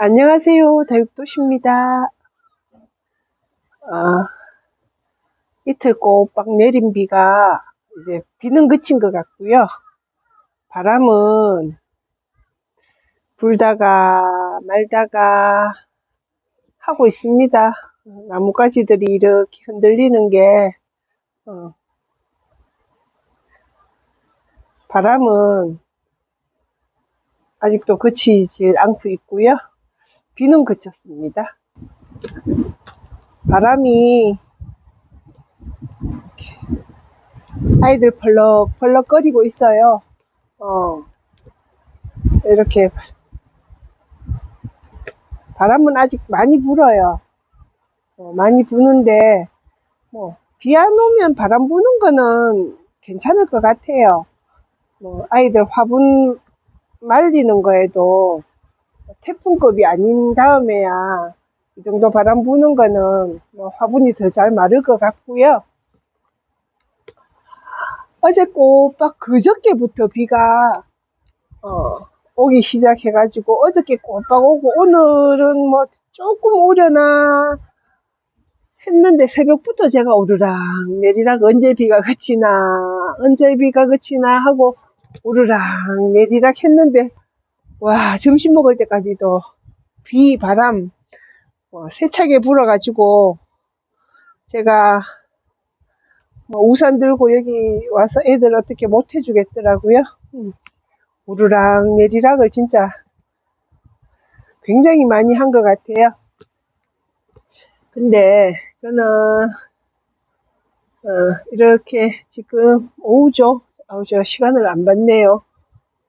안녕하세요. 다육도시입니다. 아, 이틀 꼬박 내린 비가 이제 비는 그친 것 같고요. 바람은 불다가 말다가 하고 있습니다. 나뭇가지들이 이렇게 흔들리는 게 어, 바람은 아직도 그치질 않고 있고요. 비는 그쳤습니다. 바람이 아이들 펄럭펄럭거리고 있어요. 어, 이렇게 바람은 아직 많이 불어요. 어, 많이 부는데 뭐 비 안 오면 바람 부는 거는 괜찮을 것 같아요. 뭐 아이들 화분 말리는 거에도 태풍급이 아닌 다음에야 이 정도 바람 부는 거는 뭐 화분이 더 잘 마를 것 같고요. 어제 꼬박 그저께부터 비가 어, 오기 시작해가지고 어저께 꼬박 오고 오늘은 뭐 조금 오려나 했는데 새벽부터 제가 오르락 내리락 언제 비가 그치나 언제 비가 그치나 하고 오르락 내리락 했는데 와 점심 먹을 때까지도 비 바람 뭐 세차게 불어가지고 제가 뭐 우산 들고 여기 와서 애들 어떻게 못 해주겠더라고요. 음, 오르락 내리락을 진짜 굉장히 많이 한 것 같아요. 근데 저는 어, 이렇게 지금 오후죠. 아우 제가 시간을 안 봤네요.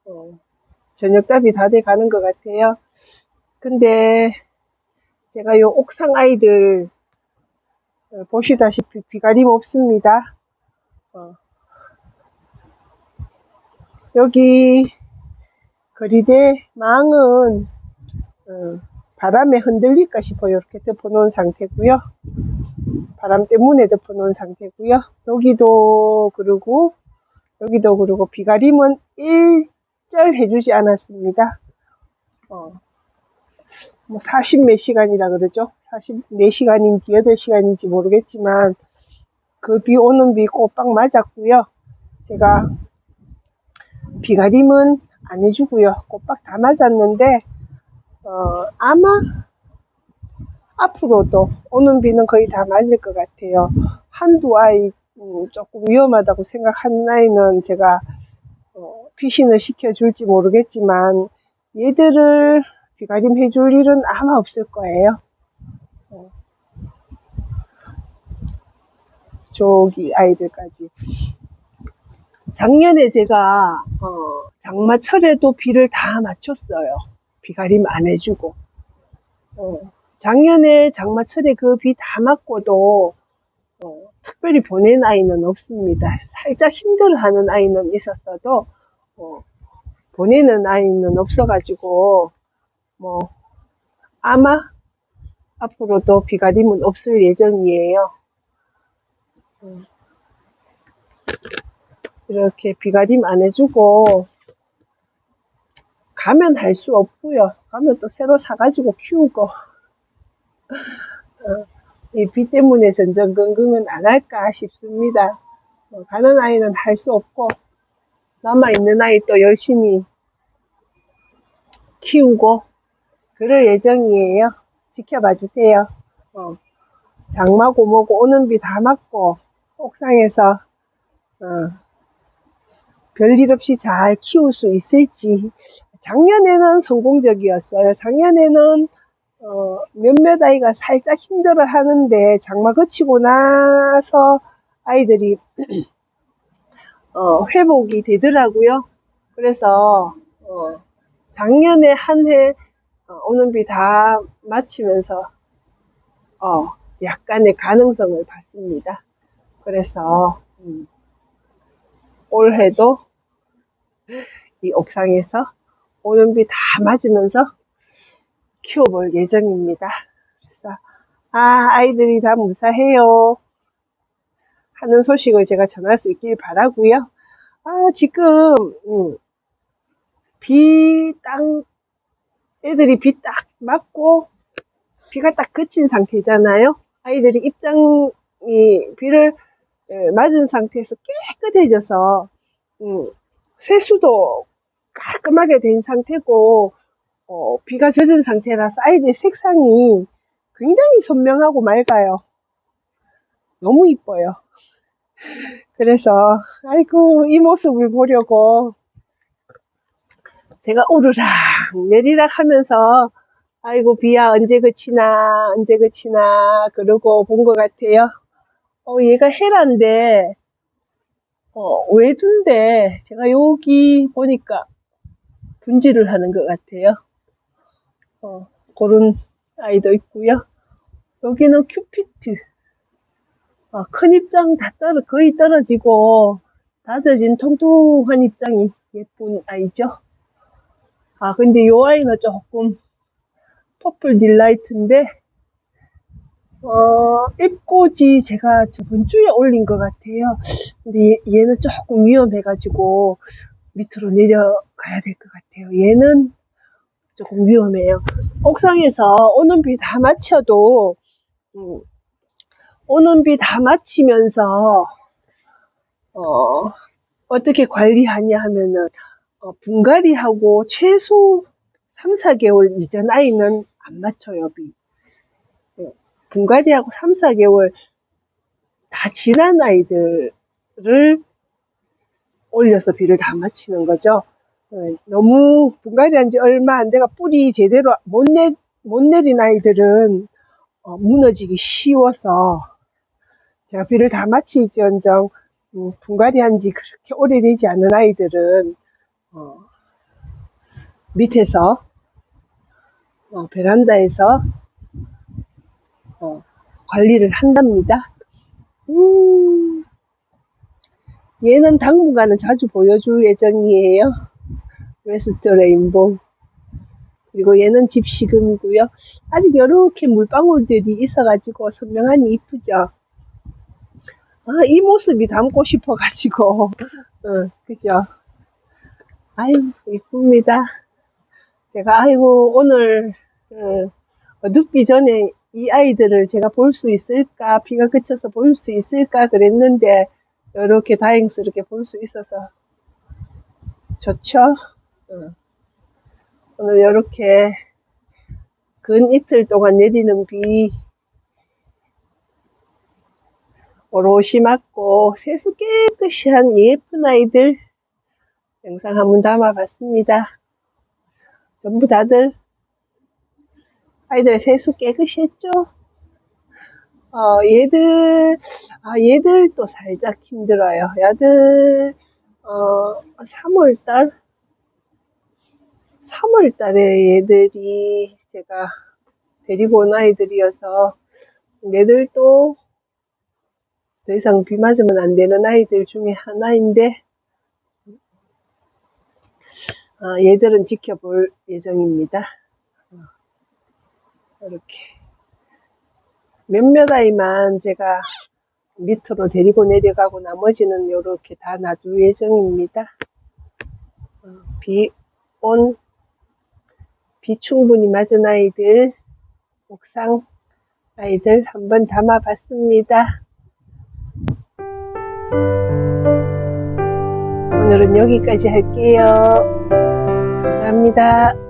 어, 저녁답이 다 돼 가는 것 같아요. 근데 제가 요 옥상 아이들 어, 보시다시피 비가림 없습니다. 어. 여기 거리대 망은 어, 바람에 흔들릴까 싶어요. 이렇게 덮어놓은 상태고요. 바람 때문에 덮어놓은 상태고요. 여기도 그러고 여기도 그러고 비가림은 1 짤 해주지 않았습니다. 어, 뭐 40 몇 시간이라 그러죠. 44시간인지 8시간인지 모르겠지만 그 비 오는 비 꼬박 맞았고요. 제가 비가림은 안 해주고요. 꼬박 다 맞았는데 어, 아마 앞으로도 오는 비는 거의 다 맞을 것 같아요. 한두 아이 음, 조금 위험하다고 생각하는 아이는 제가 어, 피신을 시켜줄지 모르겠지만 얘들을 비가림 해 줄 일은 아마 없을 거예요. 어. 저기 아이들까지. 작년에 제가 어, 장마철에도 비를 다 맞췄어요. 비가림 안 해주고. 어, 작년에 장마철에 그 비 다 맞고도 어, 특별히 보낸 아이는 없습니다. 살짝 힘들어하는 아이는 있었어도 어, 보내는 아이는 없어가지고 뭐 아마 앞으로도 비가림은 없을 예정이에요. 음. 이렇게 비가림 안 해주고 가면 할 수 없고요. 가면 또 새로 사가지고 키우고 비 때문에 전전긍긍은 안 할까 싶습니다. 어, 가는 아이는 할 수 없고 남아있는 아이 또 열심히 키우고 그럴 예정이에요. 지켜봐 주세요. 어, 장마고 뭐고 오는 비 다 맞고 옥상에서 어, 별일 없이 잘 키울 수 있을지 작년에는 성공적이었어요. 작년에는 어, 몇몇 아이가 살짝 힘들어 하는데 장마 거치고 나서 아이들이 어, 회복이 되더라고요. 그래서 어, 작년에 한해 어, 오는 비 다 마치면서 어, 약간의 가능성을 봤습니다. 그래서 음, 올해도 이 옥상에서 오는 비 다 맞으면서 키워볼 예정입니다. 그래서 아 아이들이 다 무사해요 하는 소식을 제가 전할 수 있길 바라고요. 아 지금 음, 비땅 애들이 비 딱 맞고 비가 딱 그친 상태잖아요. 아이들이 입장이 비를 예, 맞은 상태에서 깨끗해져서 음, 세수도 깔끔하게 된 상태고 어, 비가 젖은 상태라서 아이들 색상이 굉장히 선명하고 맑아요. 너무 이뻐요. 그래서 아이고 이 모습을 보려고 제가 오르락 내리락 하면서 아이고 비야 언제 그치나 언제 그치나 그러고 본 것 같아요. 어 얘가 헤란데 어 외두인데 제가 여기 보니까 분지를 하는 것 같아요. 어 그런 아이도 있고요. 여기는 큐피트. 어, 큰 입장 다 떨어 거의 떨어지고 다져진 통통한 입장이 예쁜 아이죠. 아 근데 요 아이는 조금 퍼플 딜라이트인데 어 입꼬지 제가 저번 주에 올린 것 같아요. 근데 얘, 는 조금 위험해가지고 밑으로 내려가야 될 것 같아요. 얘는 조금 위험해요. 옥상에서 오는 비 다 마쳐도 음, 오는 비 다 마치면서 어, 어떻게 관리하냐 하면은 어, 분갈이하고 최소 3, 4개월 이전 아이는 안 맞춰요, 비. 예, 분갈이하고 3, 4개월 다 지난 아이들을 올려서 비를 다 맞히는 거죠. 예, 너무 분갈이한 지 얼마 안 돼가 뿌리 제대로 못, 내, 못 내린 아이들은 어, 무너지기 쉬워서 제가 비를 다 맞힐지언정 음, 분갈이한 지 그렇게 오래되지 않은 아이들은 어, 밑에서 어, 베란다에서 어, 관리를 한답니다. 음, 얘는 당분간은 자주 보여줄 예정이에요. 웨스트 레인보우. 그리고 얘는 집시금이고요. 아직 이렇게 물방울들이 있어가지고 선명하니 이쁘죠. 아, 이 모습이 담고 싶어가지고, 어, 그죠? 아유, 이쁩니다. 제가, 아이고, 오늘, 어, 어둡기 전에 이 아이들을 제가 볼 수 있을까, 비가 그쳐서 볼 수 있을까 그랬는데, 이렇게 다행스럽게 볼 수 있어서 좋죠? 어. 오늘 이렇게 근 이틀 동안 내리는 비, 오롯이 맞고 세수 깨끗이 한 예쁜 아이들 영상 한번 담아봤습니다. 전부 다들 아이들 세수 깨끗이 했죠? 어, 얘들, 아, 얘들도 살짝 힘들어요. 얘들, 어, 3월달? 3월 달에 얘들이 제가 데리고 온 아이들이어서 얘들도 더 이상 비 맞으면 안 되는 아이들 중에 하나인데 아, 얘들은 지켜볼 예정입니다. 어, 이렇게 몇몇 아이만 제가 밑으로 데리고 내려가고 나머지는 이렇게 다 놔둘 예정입니다. 어, 비 온, 비 충분히 맞은 아이들, 옥상 아이들 한번 담아봤습니다. 오늘은 여기까지 할게요. 감사합니다.